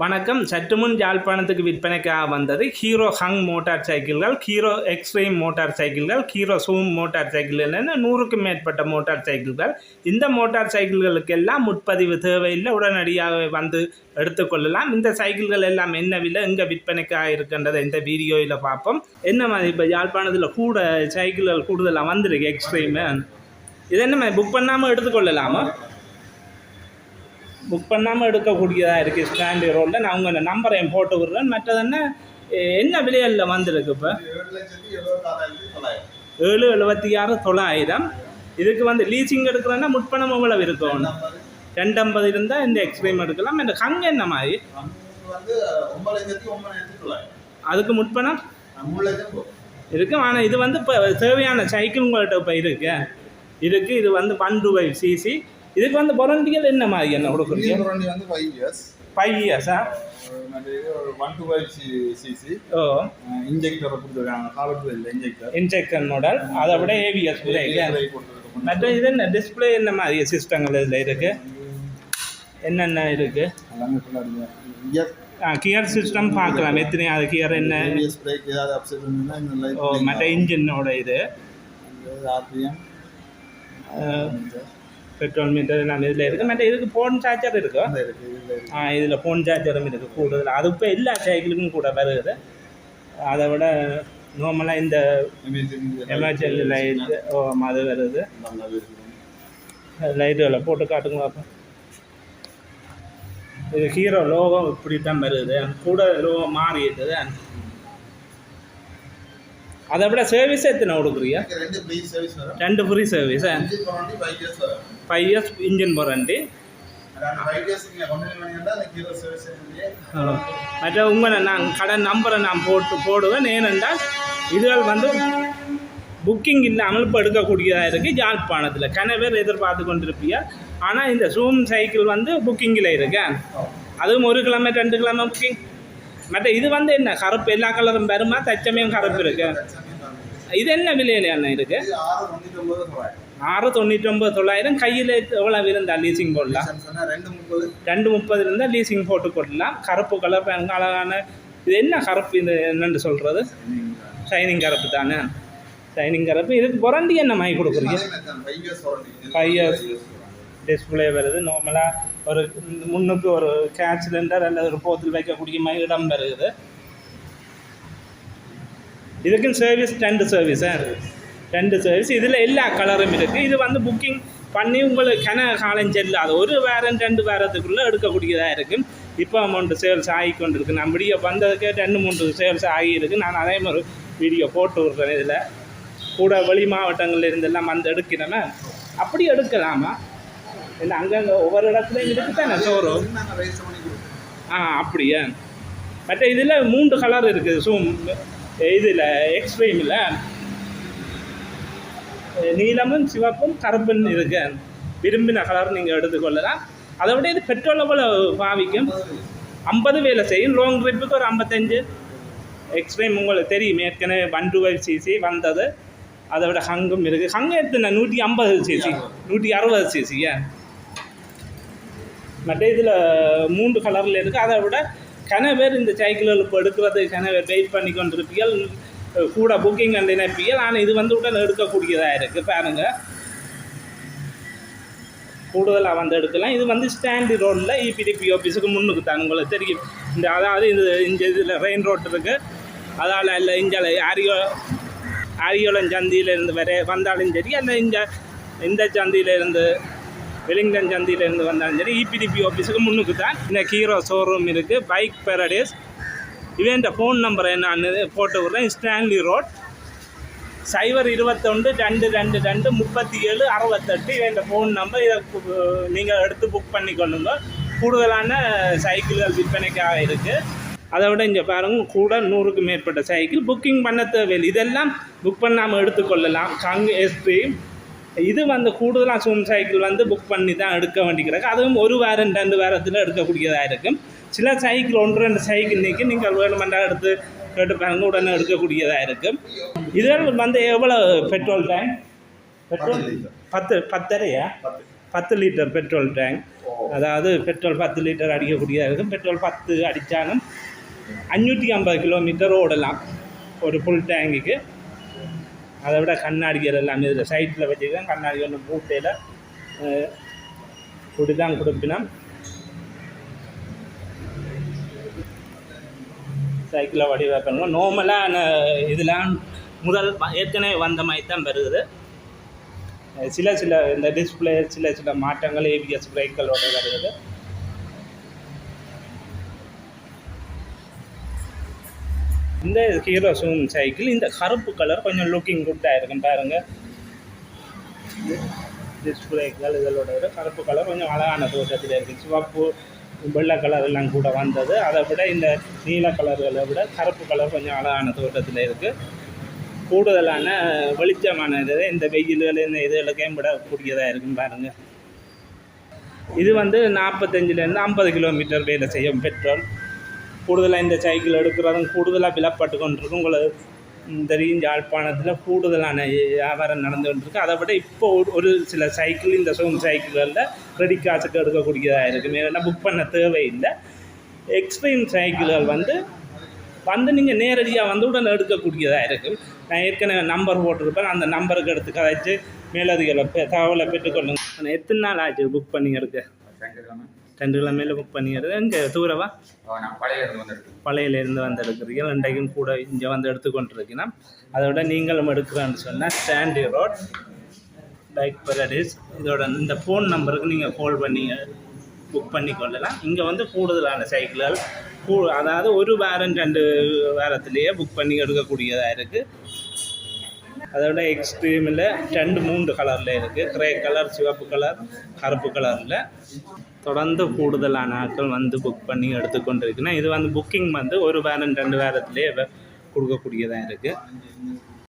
வணக்கம். சற்று முன் யாழ்ப்பாணத்துக்கு விற்பனைக்காக வந்தது ஹீரோ ஹங் மோட்டார் சைக்கிள்கள் ஹீரோ எக்ஸ்ட்ரீம் மோட்டார் சைக்கிள்கள் ஹீரோ சூம் மோட்டார் சைக்கிள் என நூறுக்கும் மேற்பட்ட மோட்டார் சைக்கிள்கள். இந்த மோட்டார் சைக்கிள்களுக்கெல்லாம் முற்பதிவு தேவையில்லை. உடனடியாக வந்து எடுத்துக்கொள்ளலாம் இந்த சைக்கிள்கள் எல்லாம் என்ன விலை எங்கே விற்பனைக்காக இருக்கின்றதை இந்த வீடியோவில் பார்ப்போம். என்ன மாதிரி இப்போ யாழ்ப்பாணத்தில் கூட சைக்கிள்கள் கூடுதலாக வந்திருக்கு எக்ஸ்ட்ரீமு? இது என்ன மாதிரி புக் பண்ணாமல் எடுத்துக்கொள்ளலாமா புக் பண்ணாமல் எடுக்கக்கூடியதாக இருக்குது ஸ்டாண்டு ரோலில் நான் உங்கள் என் போட்டு விடுறேன். மற்றதென்ன என்ன? விலையில் என்ன விலைகளில் வந்திருக்கு இப்போ? ஏழு எழுபத்தி ஆறு தொள்ளாயிரம். இதுக்கு வந்து லீச்சிங் எடுக்கிறோன்னா முட்பணம் எவ்வளவு இருக்கும்? ரெண்டு ரெண்டம்பது இருந்தால் இந்த எக்ஸ்ட்ரீம் எடுக்கலாம். இந்த கங்கு என்ன மாதிரி? அதுக்கு முட்பணம் இருக்கும் ஆனால் இது வந்து இப்போ தேவையான சைக்கிள் உங்கள்கிட்ட இப்போ இருக்கு. இதுக்கு இது வந்து ஒன் டூ ஃபைவ் சிசி இதுக்கு வந்து பொரண்டிகள் என்ன மாதிரி என்ன கொடுக்குறீங்க? வண்டி வந்து ஃபைவ் இயர்ஸ் ஃபைவ் இயர்ஸா ஒன் டு ஃபைவ் சிசி ஓ. இன்ஜெக்டரை கொடுத்துருக்காங்க. காலத்தில் இல்லை இன்ஜெக்டர் இன்ஜெக்ஷன் மாடல் அதை விட ஏவிஎஸ் மற்ற இது என்ன டிஸ்பிளே என்ன மாதிரி சிஸ்டங்கள் இதில் இருக்குது என்னென்ன இருக்குது இயர் கியர் சிஸ்டம் பார்க்கலாம். எத்தனை அது கியர் என்ன? ஓ மற்ற இன்ஜினோட இது. ஆர்பிஎம் பெட்ரோல் மீட்டர் எல்லாம் இதில் இருக்குது மற்ற இதுக்கு ஃபோன் சார்ஜர் இருக்கா. இருக்கு இதில் இருக்கு. ஆ இதில் ஃபோன் சார்ஜரும் இருக்குது கூடுதல். அது இப்போ எல்லா சைக்கிளுக்கும் கூட வருது. அதை விட நார்மலாக இந்த எமர்ஜென்சி லைட் ஓ அது வருது. இருக்குது லைட்டுகளை போட்டு காட்டுங்க பார்ப்போம் இது ஹீரோ லோகோ இப்படி தான் வருது கூட லோகோ மாறிடுது அதை விட சர்வீஸ் எத்தனை எனக்கு ரெண்டு free service five years engine warranty மற்ற உங்களை நான் கடன் நம்பரை நான் போட்டு போடுவேன். ஏனென்றால் இதுகள் வந்து புக்கிங் இல்லாமல் இப்போ எடுக்கக்கூடியதாக இருக்குது யாழ்ப்பாணத்தில். கன பேர் எதிர்பார்த்து கொண்டிருப்பீங்க. ஆனால் இந்த ஜூம் சைக்கிள் வந்து புக்கிங்கில் இருக்கு. அதுவும் ஒரு கிழமை ரெண்டு கிழமை புக்கிங் மற்ற இது வந்து என்ன கருப்பு எல்லா கலரும் வருமா தச்சமயம் கருப்பு இருக்கு இது என்ன விலையில என்ன இருக்கு ஆறு தொண்ணூற்றி ஒன்பது தொள்ளாயிரம் கையில் எவ்வளோ இருந்தா லீசிங் போடலாம் ரெண்டு முப்பது இருந்தால் லீசிங் போட்டு கொள்ளலாம் கருப்பு கலர் அழகான இது என்ன கருப்பு இது என்னன்னு சொல்கிறது ஷைனிங் கருப்பு தானே ஷைனிங் கருப்பு இதுக்கு பொரண்டி என்ன மாதிரி கொடுக்குறீங்க ஃபைவ் இயர்ஸ். டிஸ்பிளே வருது. நார்மலாக ஒரு முன்னுக்கு ஒரு கேட்ச் சிலிண்டர் அல்லது ஒரு போத்தில் வைக்கக்கூடிய மாதிரி இடம் வருது. இதுக்கும் சர்வீஸ் ரெண்டு சர்வீஸாக இருக்குது ரெண்டு சர்வீஸ் இதில் எல்லா கலரும் இருக்குது இது வந்து புக்கிங் பண்ணி உங்களுக்கு கன காலம் செல்லாது. ஒரு வாரம் ரெண்டு வாரத்துக்குள்ளே எடுக்கக்கூடியதாக இருக்கும் இப்போ அமௌண்ட்டு சேல்ஸ் ஆகி கொண்டு இருக்கு நான் வீடியோ வந்ததுக்கு ரெண்டு மூன்று சேல்ஸ் ஆகியிருக்கு. நான் அதே மாதிரி வீடியோ போட்டு விடுறேன் இதில். கூட வெளி மாவட்டங்களில் இருந்தெல்லாம் வந்து எடுக்கிறேன்னா அப்படி எடுக்கலாமா? இல்லை அங்கங்கே ஒவ்வொரு இடத்துலையும் இருக்குது தானே? ஷோரூம் நாங்கள் ரெஜிஸ்டர் பண்ணி கொடுப்போம் ஆ அப்படியா? மற்ற இதில் மூன்று கலர் இருக்குது சூம் இதில் எக்ஸ்ட்ரீமில் நீலமும் சிவப்பும் கருப்பும் இருக்கு. விரும்பின கலர் நீங்கள் எடுத்துக்கொள்ளலாம் அதை விட இது பெட்ரோல் எவ்வளோ பாவிக்கும். ஐம்பது வேலை செய்யும். லாங் ட்ரிப்புக்கு ஒரு ஐம்பத்தஞ்சு. எக்ஸ்ட்ரீம் உங்களுக்கு தெரியும். ஏற்கனவே ஒன் டூ ஃபைவ் சிசி வந்தது. அதை விட ஹங்கும் இருக்குது ஹங் எத்தனை? நூற்றி ஐம்பது சிசி நூற்றி அறுபது சிசி ஏன்? மற்ற இதில் மூன்று கலரில் இருக்குது அதை விட கன பேர் இந்த சைக்கிளில் இப்போ எடுக்கிறது கன பேர் வெயிட் பண்ணி கொண்டிருப்பீர்கள். கூட புக்கிங் அண்ட் நினைப்பீர்கள் ஆனால் இது வந்து உடனே எடுக்கக்கூடியதாக இருக்குது பாருங்கள் கூடுதலாக வந்து எடுக்கலாம். இது வந்து ஸ்டாண்டி ரோட்டில் இபிடிபி ஆஃபீஸுக்கு முன்னுக்கு தான் உங்களுக்கு தெரியும். இந்த அதாவது இது இந்த இதில் ரெயின் ரோட் இருக்குது அதால் இல்லை இங்கே ஆரியோ ஆரியோலம் சந்தியிலேருந்து வர வந்தாலும் சரி அல்ல இங்கே இந்த சந்தியிலேருந்து வெலிங்டன் சந்தியிலேருந்து வந்தாலும் சரி இபிடிபி ஆஃபீஸுக்கு முன்னுக்கு தான். இந்த ஹீரோ ஷோரூம் இருக்குது பைக் பேரடைஸ் இவன் ஃபோன் நம்பர் என்னான்னு போட்டு விட்றேன். ஸ்டான்லி ரோட் சைபர் இருபத்தொன்று ரெண்டு ரெண்டு ரெண்டு முப்பத்தி ஏழு அறுபத்தெட்டு. இவன் ஃபோன் நம்பர் இதை நீங்கள் எடுத்து புக் பண்ணிக்கொள்ளுங்க கூடுதலான சைக்கிள்கள் விற்பனைக்காக இருக்குது அதை விட இங்கே பாருங்க கூட நூறுக்கு மேற்பட்ட சைக்கிள். புக்கிங் பண்ண தேவையில்லை. இதெல்லாம் புக் பண்ணாமல் எடுத்துக்கொள்ளலாம் கங் எஸ்பி இது வந்து கூடுதலாக சூம் சைக்கிள் வந்து புக் பண்ணி தான் எடுக்க வேண்டிக்கிறாங்க அதுவும் ஒரு வாரம் ரெண்டு வாரத்தில் எடுக்கக்கூடியதாக இருக்கும் சில சைக்கிள் ஒன்று ரெண்டு சைக்கிள் நீக்கி நீங்கள் வேணுமெண்டா எடுத்து கேட்டு பாருங்க உடனே எடுக்கக்கூடியதாக இருக்கும் இதில் வந்து எவ்வளோ பெட்ரோல் டேங்க் பெட்ரோல் பத்து பத்தரையா? பத்து. பத்து லிட்டர் பெட்ரோல் டேங்க் அதாவது பெட்ரோல் பத்து லிட்டர் அடிக்கக்கூடியதாக இருக்கும். பெட்ரோல் பத்து அடித்தாலும் அஞ்சூற்றி ஐம்பது கிலோமீட்டர் ஓடலாம். ஒரு ஃபுல் டேங்குக்கு அதை விட கண்ணாடிகள் எல்லாமே இதில் சைட்டில் வச்சுருக்கேன் கண்ணாடி ஒன்று மூட்டையில் இப்படி தான் கொடுப்பினோம் சைக்கிளை வடிவமைக்கணும். நார்மலாக இதெல்லாம் முதல் ஏற்கனவே வந்த மாதிரி தான் வருது. சில சில இந்த டிஸ்பிளே சில சில மாற்றங்கள் ஏபிஎஸ் பிரேக்களோட வருது. இந்த ஹீரோ சூம் சைக்கிள் இந்த கருப்பு கலர் கொஞ்சம் லுக்கிங் குட்டாக இருக்கும் பாருங்க. டிஸ்பிளேக்கள் இதோட விட கருப்பு கலர் கொஞ்சம் அழகான தோட்டத்தில் இருக்குது சிவப்பு வெள்ளை கலர் எல்லாம் கூட வந்தது. அதை விட இந்த நீல கலர்களை விட கருப்பு கலர் கொஞ்சம் அழகான தோட்டத்தில் இருக்குது கூடுதலான வெளிச்சமான இது இந்த வெயில்கள் இந்த விட கூடியதாக இருக்கும் பாருங்க. இது வந்து நாற்பத்தஞ்சிலேருந்து ஐம்பது கிலோமீட்டர் வேலை செய்யும் பெட்ரோல் கூடுதலாக இந்த சைக்கிள் எடுக்கிறதும் கூடுதலாக விலப்பட்டு கொண்டிருக்கும் உங்களுக்கு தெரியும் யாழ்ப்பாணத்தில் கூடுதலான வியாபாரம் நடந்து கொண்டிருக்கு. அதை விட இப்போ ஒரு ஒரு சில சைக்கிள் இந்த சோம் சைக்கிள்களில் கிரெடிட் காசுக்கு எடுக்கக்கூடியதாக இருக்குது ஏன்னா புக் பண்ண தேவையில்லை. எக்ஸ்ட்ரீம் சைக்கிள்கள் வந்து வந்து நீங்கள் நேரடியாக வந்து உடனே எடுக்கக்கூடியதாக இருக்கும் நான் ஏற்கனவே நம்பர் போட்டிருப்பேன். அந்த நம்பருக்கு எடுத்து கதைச்சு மேலதிகளை பெ- தகவலை பெற்றுக்கொள்ளுங்க. எத்தனை நாள் ஆச்சு புக் பண்ணி எடுக்க? செங்கக்கிழமை ரெண்டு கிழமையில் புக் பண்ணி எடுக்க இங்கே தூரவா பழையிலேருந்து வந்து எடுக்கிறீங்க ரெண்டையும் கூட இங்கே வந்து எடுத்துக்கொண்டிருக்கீங்கன்னா அதை விட நீங்களும் எடுக்கிறேன்னு சொன்னால் ஸ்டாண்டி ரோட் பைக் பரடிஸ் இதோட இந்த ஃபோன் நம்பருக்கு நீங்கள் கால் பண்ணி புக் பண்ணி கொள்ளலாம். இங்கே வந்து கூடுதலான சைக்கிள்கள் கூ அதாவது ஒரு வாரம் ரெண்டு வாரத்திலேயே புக் பண்ணி எடுக்கக்கூடியதாக இருக்குது அதோட எக்ஸ்ட்ரீமில் ரெண்டு மூன்று கலரில் இருக்குது கிரே கலர் சிவப்பு கலர் கருப்பு கலரில் தொடர்ந்து கூடுதலான ஆட்கள் வந்து புக் பண்ணி எடுத்துக்கொண்டிருக்குன்னா இது வந்து புக்கிங் வந்து ஒரு வாரம் ரெண்டு வாரத்துலேயே கொடுக்கக்கூடியதாக இருக்குது